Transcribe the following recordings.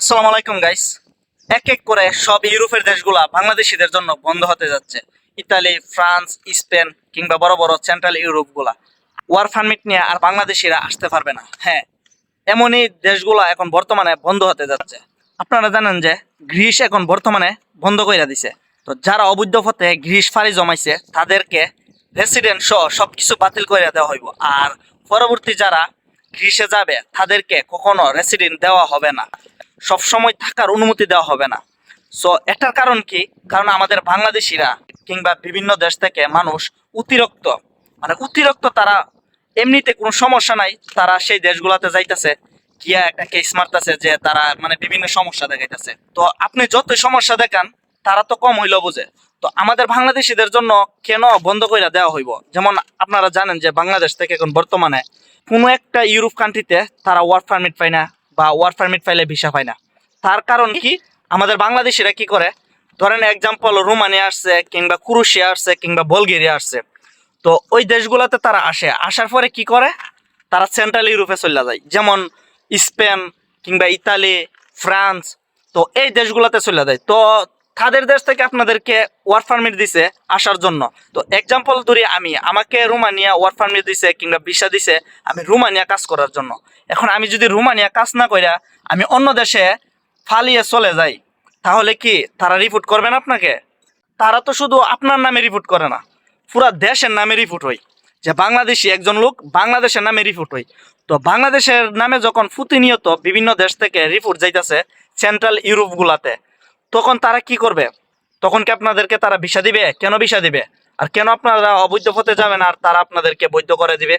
আসসালামু আলাইকুম গাইস এক এক করে সব ইউরোপের দেশগুলা বাংলাদেশিদের জন্য বন্ধ হতে যাচ্ছে। ইতালি, ফ্রান্স, স্পেন কিংবা বড় বড় সেন্ট্রাল ইউরোপগুলা। ওয়ার পারমিট নিয়ে আর বাংলাদেশিরা আসতে পারবে না। হ্যাঁ এমনই দেশগুলা এখন বর্তমানে বন্ধ হতে যাচ্ছে। আপনারা জানেন যে গ্রিস এখন বর্তমানে বন্ধ করে দিছে। তো যারা অবৈধ পথে গ্রিস ফাড়ি জমাইছে, তাদেরকে রেসিডেন্ট সহ সবকিছু বাতিল করে দেওয়া হইব। আর পরবর্তী যারা গ্রিসে যাবে, তাদেরকে কখনো রেসিডেন্ট দেওয়া হবে না। সব সময় থাকার অনুমতি দেওয়া হবে না। সো এটার কারণ কি? কারণ আমাদের বাংলাদেশিরা কিংবা বিভিন্ন দেশ থেকে মানুষ অতিরিক্ত মানে অতিরিক্ত তারা এমনিতে কোনো সমস্যা নাই, তারা সেই দেশগুলোতে যাইতেছে, গিয়া একটা কেস মারতেছে যে তারা মানে বিভিন্ন সমস্যা দেখাইতেছে। তো আপনি যতই সমস্যা দেখান, তারা তো কম হইল বুঝে। তো আমাদের বাংলাদেশিদের জন্য কেন বন্ধ করে দেওয়া হইব? যেমন আপনারা জানেন যে বাংলাদেশ থেকে এখন বর্তমানে কোনো একটা ইউরোপ কান্ট্রিতে তারা ওয়ার্ক পারমিট পায় না বা ওয়ার্ক পারমিট পাইলে ভিসা পায় না। তার কারণ কি? আমাদের বাংলাদেশিরা কি করে? ধরেন এক্সাম্পল রোমানিয়া আসছে কিংবা ক্রুশিয়া আসছে কিংবা বলগেরিয়া আসছে। তো ওই দেশগুলোতে তারা আসে। আসার পরে কি করে? তারা সেন্ট্রাল ইউরোপে চলে যায়। যেমন স্পেন কিংবা ইতালি, ফ্রান্স, তো এই দেশগুলোতে চলে যায়। তো তাদের দেশ থেকে আপনাদেরকে ওয়ার্ক পারমিট দিছে আসার জন্য। তো এক্সাম্পল ধরি আমি, আমাকে রোমানিয়া ওয়ার্ক পারমিট দিছে কিংবা ভিসা দিছে, আমি রোমানিয়া কাজ করার জন্য। এখন আমি যদি রোমানিয়া কাজ না কইরা আমি অন্য দেশে ফালিয়ে চলে যাই, তাহলে কি তারা রিপোর্ট করবেন আপনাকে? তারা তো শুধু আপনার নামে রিপোর্ট করে না, পুরা দেশের নামে রিপোর্ট হই যে বাংলাদেশি একজন লোক বাংলাদেশের নামে রিপোর্ট হই তো বাংলাদেশের নামে যখন প্রতিনিয়ত বিভিন্ন দেশ থেকে রিপোর্ট যাইতেছে সেন্ট্রাল ইউরোপগুলাতে তখন তারা কি করবে? তখন কি আপনাদেরকে তারা ভিসা দিবে? কেন ভিসা দিবে? আর কেন আপনারা অবৈধ পথে যাবেন আর তারা আপনাদেরকে বৈধ করে দিবে?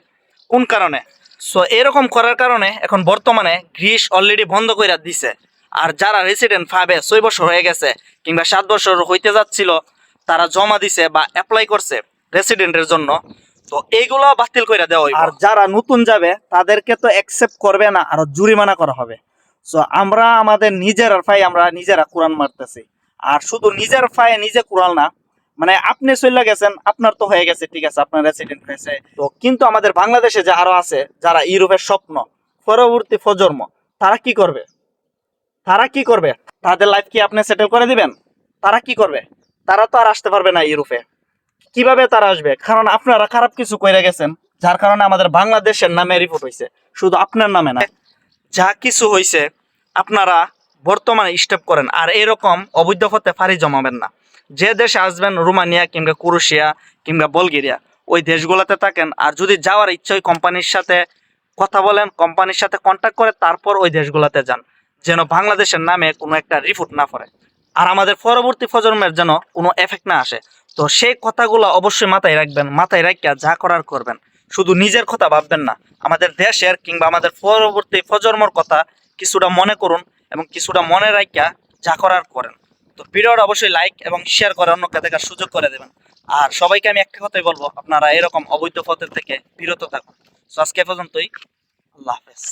কোন কারণে? সো এরকম করার কারণে এখন বর্তমানে গ্রিস অলরেডি বন্ধ করে দিছে। আর যারা রেসিডেন্ট পাবে ছয় বছর হয়ে গেছে কিংবা সাত বছর হইতে যাচ্ছিল, তারা জমা দিছে বা অ্যাপ্লাই করছে রেসিডেন্টের জন্য। তো এইগুলো বাতিল করে দেওয়া আর যারা নতুন যাবে, তাদেরকে তো অ্যাকসেপ্ট করবে না, আর জরিমানা করা হবে। সো আমরা আমাদের নিজের ফাই আমরা নিজেরা কোরআন মারতেছি। আর শুধু নিজের ফায়ে নিজে কোরআন না মানে আপনি চলে গেছেন, আপনার তো হয়ে গেছে, ঠিক আছে, আপনার রেসিডেন্ট হয়েছে। তো কিন্তু আমাদের বাংলাদেশে যে আরও আছে, যারা ইউরোপের স্বপ্ন, পরবর্তী প্রজন্ম, তারা কি করবে? তারা কি করবে? তাদের লাইফ কি আপনি সেটেল করে দিবেন? তারা কি করবে? তারা তো আর আসতে পারবে না ইউরোপে। কীভাবে তারা আসবে? কারণ আপনারা খারাপ কিছু কইরা গেছেন, যার কারণে আমাদের বাংলাদেশের নামে রিপোর্ট হয়েছে শুধু আপনার নামে না। যা কিছু হয়েছে আপনারা বর্তমানে স্টেপ করেন। আর এরকম অবৈধ পথে ফাঁড়ি জমাবেন না। যে দেশে আসবেন, রোমানিয়া কিংবা ক্রোশিয়া কিংবা বলগেরিয়া, ওই দেশগুলোতে থাকেন। আর যদি যাওয়ার ইচ্ছা কোম্পানির সাথে কথা বলেন, কোম্পানির সাথে কন্ট্যাক্ট করে তারপর ওই দেশগুলোতে যান। যেন বাংলাদেশের নামে কোনো একটা রিপোর্ট না পড়ে। আর আমাদের পরবর্তী প্রজন্মের যেন কোনো এফেক্ট না আসে। তো সেই কথাগুলো অবশ্যই মাথায় রাখবেন, মাথায় রাখিয়া যা করার করবেন। শুধু নিজের কথা ভাববেন না, আমাদের দেশের কিংবা আমাদের পরবর্তী প্রজন্মর কথা কিছুটা মনে করুন এবং কিছুটা মনে রাখিয়া যা করার করেন। তো ভিডিওটা অবশ্যই লাইক এবং শেয়ার করে অন্যকে দেখার সুযোগ করে দেবেন। আর সবাইকে আমি একটা কথাই বলব, আপনারা এরকম অবৈধ পথের থেকে বিরত থাকুন। সো আজকে পর্যন্তই, আল্লাহ হাফেজ।